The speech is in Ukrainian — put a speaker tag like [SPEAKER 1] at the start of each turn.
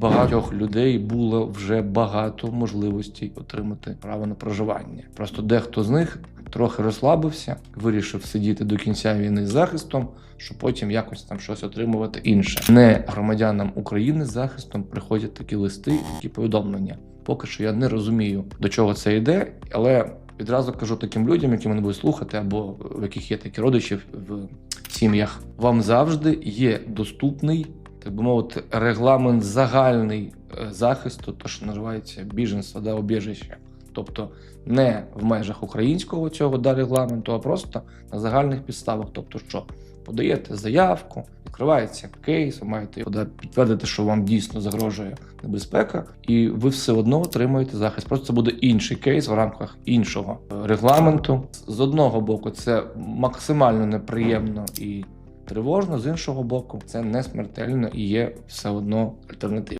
[SPEAKER 1] багатьох людей було вже багато можливостей отримати право на проживання. Просто дехто з них трохи розслабився, вирішив сидіти до кінця війни з захистом, щоб потім якось там щось отримувати інше. Не громадянам України з захистом приходять такі листи, такі повідомлення. Поки що я не розумію, до чого це йде, але відразу кажу таким людям, які мене будуть слухати, або в яких є такі родичі в сім'ях. Вам завжди є доступний, так би мовити, регламент загальний е, захисту, то що називається біженство да обіжище. Тобто не в межах українського цього да, регламенту, а просто на загальних підставах. Тобто, що подаєте заявку, відкривається кейс, ви маєте да, підтвердити, що вам дійсно загрожує небезпека, і ви все одно отримуєте захист. Просто це буде інший кейс в рамках іншого е, регламенту. З одного боку, це максимально неприємно і тривожно, з іншого боку, це не смертельно і є все одно альтернатива.